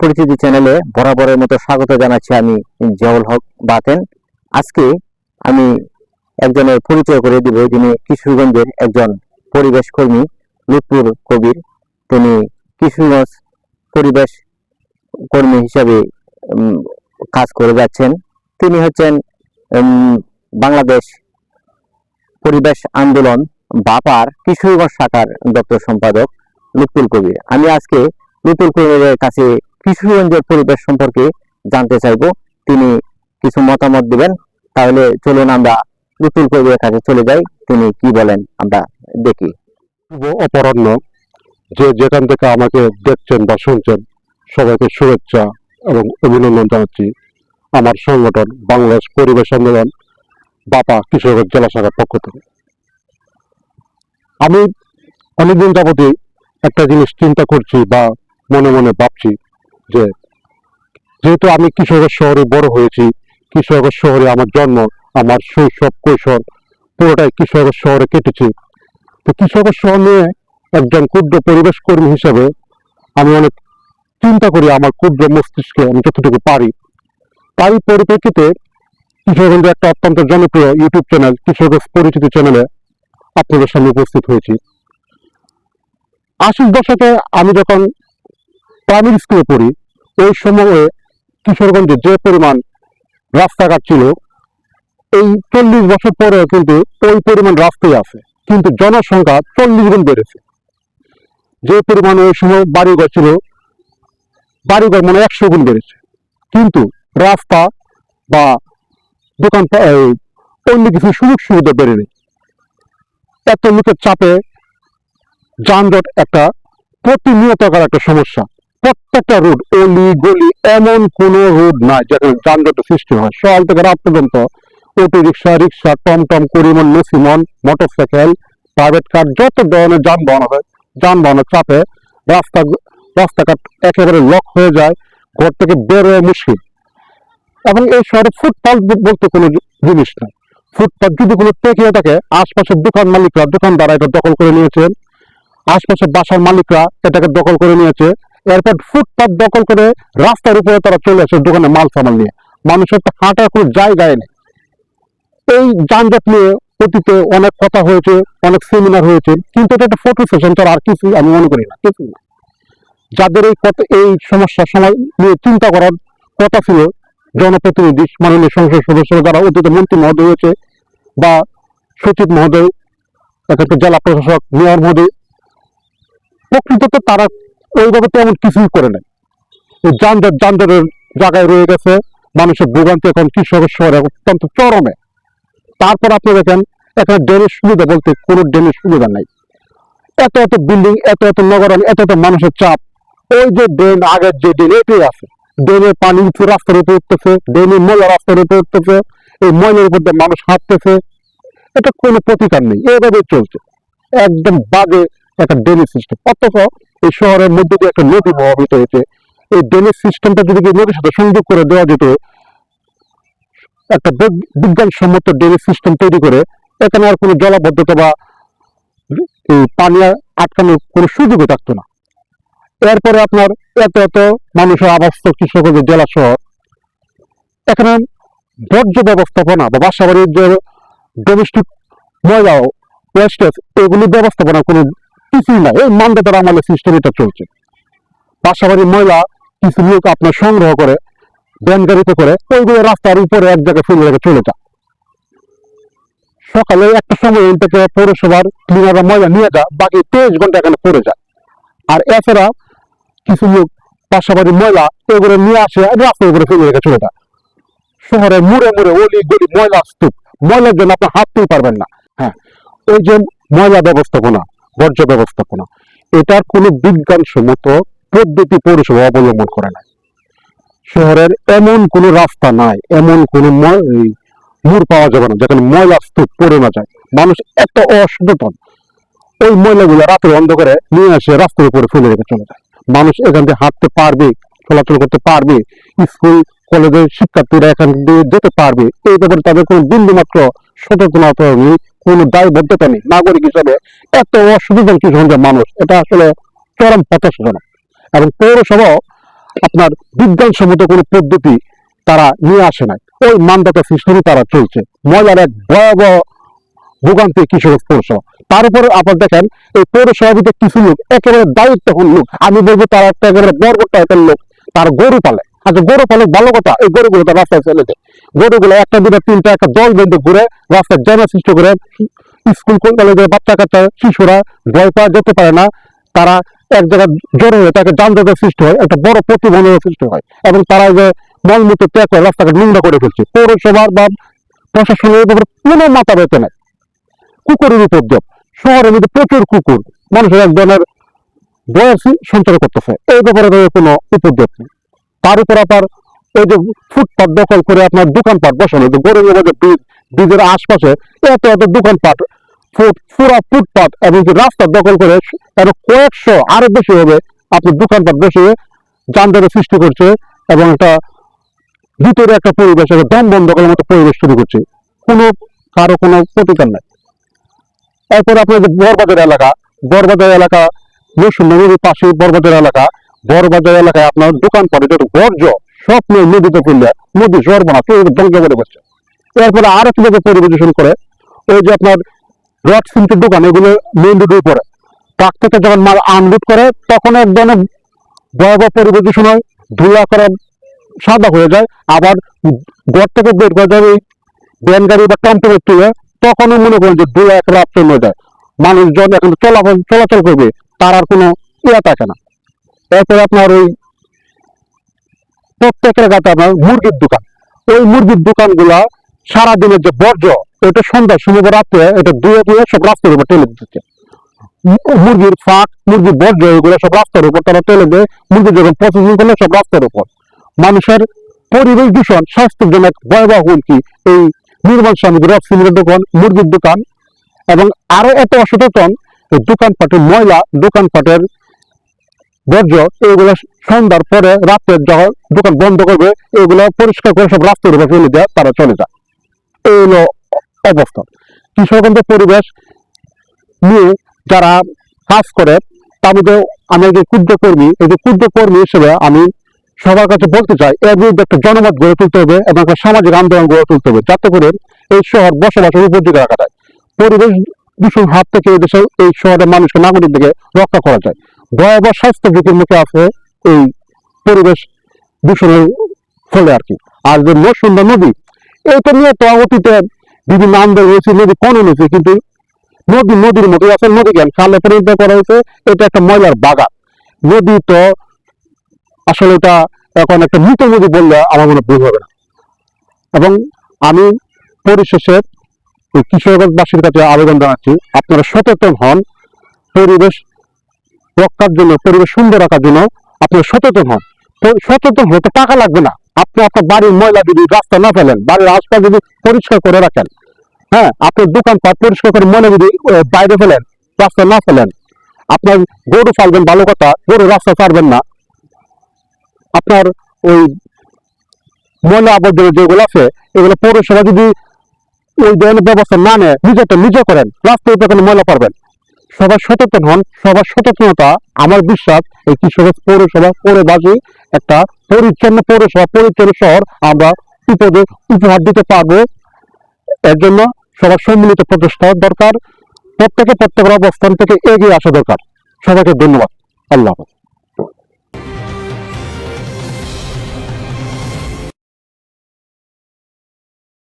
পরিচিতি চ্যানেলে বরাবরের মতো স্বাগত জানাচ্ছি আমি জিয়াউল হক বাতেন। আজকে আমি একজনের পরিচয় করে দিব, যিনি কিশোরগঞ্জের একজন পরিবেশ কর্মী লুৎপুর কবির। তিনি কিশোরগঞ্জ পরিবেশ কর্মী হিসাবে কাজ করে যাচ্ছেন। তিনি হচ্ছেন বাংলাদেশ পরিবেশ আন্দোলন বাপার কিশোরগঞ্জ শাখার দপ্তর সম্পাদক লুৎপুর কবির। আমি আজকে নতুন কবিরের কাছে কিশোরগঞ্জের পরিবেশ সম্পর্কে জানতে চাইব। তিনি কিছু মতামত দিবেন, তাহলে চলুন আমরা নতুন কবিরের কাছে চলে যাই। তিনি কি বলেন আমরা দেখি। অপরাহ্ন। যে যেখান থেকে আমাকে দেখছেন বা শুনছেন, সবাইকে শুভেচ্ছা এবং অভিনন্দন জানাচ্ছি। আমার সংগঠন বাংলাদেশ পরিবেশ আন্দোলন, বাপা কিশোরগঞ্জ জেলা শাখার পক্ষ থেকে। আমি অনেকদিন যাবতই একটা জিনিস চিন্তা করছি বা মনে মনে ভাবছি যে যেহেতু আমি কিশোরগঞ্জ শহরে বড় হয়েছি, কিশোরগঞ্জ শহরে আমার জন্ম, আমার শৈশব, কৈশোর পুরোটাই কিশোরগঞ্জ শহরে কেটেছি। তো কৃষকের শহর নিয়ে একজন ক্ষুদ্র পরিবেশ কর্মী হিসেবে আমি অনেক চিন্তা করি আমার ক্ষুদ্র মস্তিষ্কে আমি যতটুকু পারি। তাই পরিপ্রেক্ষিতে কিশোরগঞ্জে একটা অত্যন্ত জনপ্রিয় ইউটিউব চ্যানেল, কিশোরগঞ্জ পরিচিতি চ্যানেলে আপনাদের সামনে উপস্থিত হয়েছি। আশির দশকে আমি যখন প্রাইমারি স্কুলে পড়ি, ওই সময়ে কিশোরগঞ্জে যে পরিমাণ রাস্তাঘাট ছিল, এই চল্লিশ বছর পরেও কিন্তু ওই পরিমাণ রাস্তাই আছে, কিন্তু জনসংখ্যা চল্লিশ গুণ বেড়েছে। যে পরিমাণ ওই সময় বাড়িঘর ছিল, বাড়িঘর মানে একশো গুণ বেড়েছে। কিন্তু রাস্তা বা দোকান অন্য কিছু সুযোগ সুবিধা বেড়েনি এত লোকের চাপে যানজট একটা প্রতিনিয়তকার একটা সমস্যা। প্রত্যেকটা রোড অলি গলি এমন কোন রোড নাই যেখানে যানজটের সৃষ্টি হয়। সকাল থেকে রাত পর্যন্ত অটো রিক্সা রিক্সা টমটম, করিমন নসিমন মোটরসাইকেল প্রাইভেট কার যত ধরনের যানবাহন হয়, যানবাহনের চাপে রাস্তা, রাস্তাঘাট একেবারে লক হয়ে যায়, ঘর থেকে বের হয়ে মুশকিল। এবং এই শহরে ফুটপাথ বলতে কোনো জিনিস নাই। ফুটপাথ যদি কোনো টেকিয়ে থাকে, আশপাশের দোকান মালিকরা দোকানদাররা এটা দখল করে নিয়েছেন। আশপাশের বাসার মালিকরা এটাকে দখল করে নিয়েছে। এরপর ফুটপাথ দখল করে রাস্তার উপরে তারা চলে আসে দোকানে মাল সামাল নিয়ে। মানুষের তো হাঁটার কোনো জায়গায় নেই। এই যানজট নিয়ে অতীতে অনেক কথা হয়েছে, অনেক সেমিনার হয়েছে, কিন্তু এটা একটা ফটো সেশন তো আর কিছু আমি মনে করি না কিছু না। যাদের এই কথা, এই সমস্যার সময় নিয়ে চিন্তা করার কথা ছিল, জনপ্রতিনিধি, মাননীয় সংসদ সদস্য যারা অতীতে মন্ত্রী মহোদয় হয়েছে বা সচিব মহোদয় এখানকার জেলা প্রশাসক, মেয়র মহোদয়, প্রকৃততে তারা ওইভাবে তেমন কিছুই করে নাই। যানজট যানজটের জায়গায় রয়ে গেছে, মানুষের ভোগান্তি এখন কৃষকের শহরে অত্যন্ত চরমে। তারপর আপনি দেখেন, এখানে ড্রেনের সুবিধা বলতে কোনো ড্রেনের সুবিধা নাই। এত এত বিল্ডিং, এত এত নগরায়ণ এত এত মানুষের চাপ। ওই যে ড্রেন, আগের যে ড্রেন, এটাই আছে। ড্রেনের পানি উঁচু রাস্তার উপরে উঠতেছে, ড্রেনের ময়লা রাস্তার উপরে উঠতেছে, এই ময়লার উপর দিয়ে মানুষ হাঁটতেছে। এটা কোনো প্রতিকার নেই এভাবে চলছে। একদম বাজে একটা ড্রেনেজ সিস্টেম অথচ এই শহরের মধ্যে দিয়ে একটা নদী প্রভাবিত হয়েছে। এই ড্রেনেজ সিস্টেমটা যদি নদীর সাথে সংযোগ করে দেওয়া যেত, একটা বিজ্ঞানসম্মত ড্রেনেজ সিস্টেম তৈরি করে, এখানে আর কোনো জলাবদ্ধতা বা এই পানি আটকানোর কোনো সুযোগই থাকতো না। এরপরে আপনার এত এত মানুষের আবাস্ত কৃষকদের জেলা শহর এখানে বর্জ্য ব্যবস্থাপনা বা বাসা বাড়ির যে ডোমেস্টিক ময়লা ওয়েস্টেজ ব্যবস্থাপনা কোনো কিছুই নাই এই মান্দাতার আমলে সিস্টেম এটা চলছে। বাড়ির ময়লা কিছু লোক আপনার সংগ্রহ করে ভ্যান গাড়িতে করে ওইগুলো রাস্তার উপরে এক জায়গায় ফেলে রেখে চলে যায়। সকালে একটা সময় থেকে পৌরসভার ক্লিনাররা ময়লা নিয়ে যায়, বাকি তেইশ ঘণ্টা এখানে পড়ে যায়। আর এছাড়া কিছু লোক পাশাপাশি ময়লা এগুলো নিয়ে আসে, রাস্তার উপরে ফেলে রেখে চলে যায়। শহরে মুড়ে মুড়ে অলি গলি ময়লা স্তূপ। ময়লার জন্য আপনি হাঁটতেই পারবেন না। হ্যাঁ ওই যে ময়লা ব্যবস্থাপনা। বর্জ্য ব্যবস্থাপনা। এটার কোনো বিজ্ঞানসম্মত পদ্ধতি পৌরসভা অবলম্বন করে না শহরের এমন কোনো রাস্তা নাই, এমন কোনো ম- এই মোড় পাওয়া যাবে না, যেখানে ময়লা স্তূপ পড়ে না যায়। মানুষ একটা অসচেতন, ওই ময়লাগুলো রাতের অন্ধকারে নিয়ে আসে রাস্তার উপরে ফেলে রেখে চলে যায়। মানুষ এখান থেকে হাঁটতে পারবে, চলাচল করতে পারবে, স্কুল, কলেজের শিক্ষার্থীরা এখান দিয়ে যেতে পারবে। এই ব্যাপারে তাদের কোনো বিন্দু মাত্র সচেতনতা নেই। কোনো দায়বদ্ধতা নেই নাগরিক হিসাবে এত অসুবিধার কিছু মানুষ? এটা আসলে চরম হতাশাজনক এবং পৌরসভাও আপনার বিজ্ঞানসম্মত কোনো পদ্ধতি তারা নিয়ে আসে নাই। ওই মানদাতা সিস্টেমে তারা চলছে। ময়লার এক ভয়াবহ ভোগান্তি কিশোরগঞ্জ পৌরসভা। তার উপরে আপনার দেখেন, এই পৌরসভা ভিতরে কিছু লোক, একেবারে দায়িত্বহীন লোক। আমি বলব তারা একটা একেবারে বর্গ টাইপের লোক। তার গরু পালে। আচ্ছা গরু পালে ভালো কথা, এই গরুগুলো তো রাস্তায় চলে যায় গরুগুলো একটা দুটো, তিনটা, একটা দল বেঁধে ঘুরে রাস্তায় জানা সৃষ্টি করে স্কুল, কলেজের বাচ্চা কাচ্চা, শিশুরা ভয় পাওয়া যেতে পারে না। তারা এক জায়গায় জড়ো হয়ে তাকে যানজটের সৃষ্টি হয়, একটা বড় প্রতিবন্ধকের সৃষ্টি হয় এবং তারা যে মলমূত্র ত্যাগ করে রাস্তাঘাট নোংরা করে ফেলছে। পৌরসভার বা প্রশাসনের উপর কোনো মাথা বেঁচে নেই। কুকুরের উপদ্রব, শহরের মধ্যে প্রচুর কুকুর, মানুষের এক ধরনের বয়স সঞ্চার করতেছে। এই ব্যাপারে কোনো উপদ্রব নেই। তার উপর আবার ওই যে ফুটপাত দখল করে আপনার দোকানপাট বসানো যে মধ্যে ব্রিজ ব্রিজের আশপাশে এত এত দোকানপাট, ফুট, পুরা ফুটপাত এবং রাস্তা দখল করে আরও কয়েকশো আরও বেশি হবে আপনি দোকানপাট বসিয়ে যানজটের সৃষ্টি করছে এবং একটা ভিতরে একটা পরিবেশ, একটা দম বন্ধ করার মতো পরিবেশ শুরু করছে। কোনো, কারও কোনো প্রতিকার নাই। এরপর আপনার যে বরবাজার এলাকা বরবাজার এলাকা মৌসুম নদীর পাশে বরবাজার এলাকা বরবাজার এলাকায় আপনার দোকান পড়ে যত বর্জ্য সব নিয়ে নদীতে ফেললে নদী সর্বনা কেউ ধ্বংস করে বসছে এরপরে আর আরও কীভাবে পরিবেশন করে, ওই যে আপনার রড সিমেন্টের দোকান এগুলো মেইন রোডের উপরে। ট্রাক থেকে যখন মাল আনলোড করে, তখন এক ধরনের ভয়াবহ পরিবেশন হয়, ধুলা করে সাদা হয়ে যায়, আবার ঘর থেকে বের করে যাবে ভ্যান গাড়ি বা টমটমে তুলে, তখনও মনে করেন যে ধুলা এক রাত হয়ে যায়। মানুষজন এখন চলাচল চলাচল করবে, তার আর কোনো ইয়া থাকে না। এরপরে আপনার ওই প্রত্যেকের কাছে আপনার মুরগির দোকান। ওই মুরগির দোকানগুলা সারাদিনের যে বর্জ্য, এটা সন্ধ্যার সময় রাত্রে এটা ধুয়ে ধুয়ে সব রাস্তার উপর টেলে দিচ্ছে। মুরগির ফাঁক, মুরগির বর্জ্য এগুলো সব রাস্তার উপর তারা টেলে দেয়, মুরগি যখন প্রসেসিং করলে সব রাস্তার উপর। মানুষের পরিবেশ দূষণ, স্বাস্থ্যের জন্য এক ভয়াবহ হুমকি। এই নির্মাণ সামগ্রী সিমেন্টের দোকান, মুরগির দোকান এবং আরও এত অসচেতন দোকানপাটের ময়লা, দোকানপাটের বর্জ্য, এগুলো সন্ধ্যার পরে রাত্রে যখন দোকান বন্ধ করবে, এগুলো পরিষ্কার করে সব রাস্তার উপর ফেলে দেয় তারা চলে যায়। এই হলো অবস্থা। কৃষকদের পরিবেশ নিয়ে যারা কাজ করে তার মধ্যে আমি যে ক্ষুদ্র কর্মী, এই যে ক্ষুদ্র কর্মী হিসেবে আমি সবার কাছে বলতে চাই, এর বিরুদ্ধে একটা জনমত গড়ে তুলতে হবে এবং একটা সামাজিক আন্দোলন গড়ে তুলতে হবে, যাতে করে এই শহর বসবাসের উপযোগী রাখা যায়। পরিবেশ দূষণ হাত থেকে এই দেশে এই শহরের মানুষকে নাগরিক থেকে রক্ষা করা যায়। ভয়াবহ স্বাস্থ্য ঝুঁকির মুখে আছে এই পরিবেশ দূষণের ফলে আর কি। আর যে মরসুন্দা নদী এইটা নিয়ে তো অতীতে বিভিন্ন আন্দোলন হয়েছে, নদী খনন হয়েছে, কিন্তু নদী, নদীর মতো আছে, নদী জ্ঞান খালে পরিণত করা হয়েছে, এটা একটা ময়লার বাগান। নদী তো আসলে এটা এখন একটা মৃত নদী বললে আমার মনে ভুল হবে না। এবং আমি পরিশেষে কিশোরগঞ্জবাসীর কাছে আবেদন জানাচ্ছি, আপনারা সচেতন হন, পরিবেশ রক্ষার জন্য, পরিবেশ সুন্দর রাখার জন্য আপনারা সচেতন হন। তো সচেতন হতে টাকা লাগবে না। আপনি আপনার বাড়ির ময়লা যদি রাস্তা না ফেলেন, বাড়ির আশপাশ যদি পরিষ্কার করে রাখেন হ্যাঁ আপনার দোকানপাট পরিষ্কার করে মনে যদি বাইরে ফেলেন, রাস্তা না ফেলেন, আপনার গরু ফালবেন ভালো কথা গরু রাস্তা ছাড়বেন না। আপনার ওই ময়লা আবর্জনা যেগুলো আছে, এগুলো পৌরসভা যদি ওই ধরনের ব্যবস্থা না নেয় নিজেটা নিজে করেন, রাস্তায় তো কোনো ময়লা পারবেন সবাই সচেতন হন, সবার সচেতনতা আমার বিশ্বাস এই কিশোরগঞ্জ পৌরসভা পৌরবাসী একটা পরিচ্ছন্ন পৌরসভা, পরিচ্ছন্ন শহর, আমরা উপদে উপহার দিতে পারব। এর জন্য সবার সম্মিলিত প্রচেষ্টা দরকার, প্রত্যেকে প্রত্যেকের অবস্থান থেকে এগিয়ে আসা দরকার। সবাইকে ধন্যবাদ। আল্লাহ হাফেজ।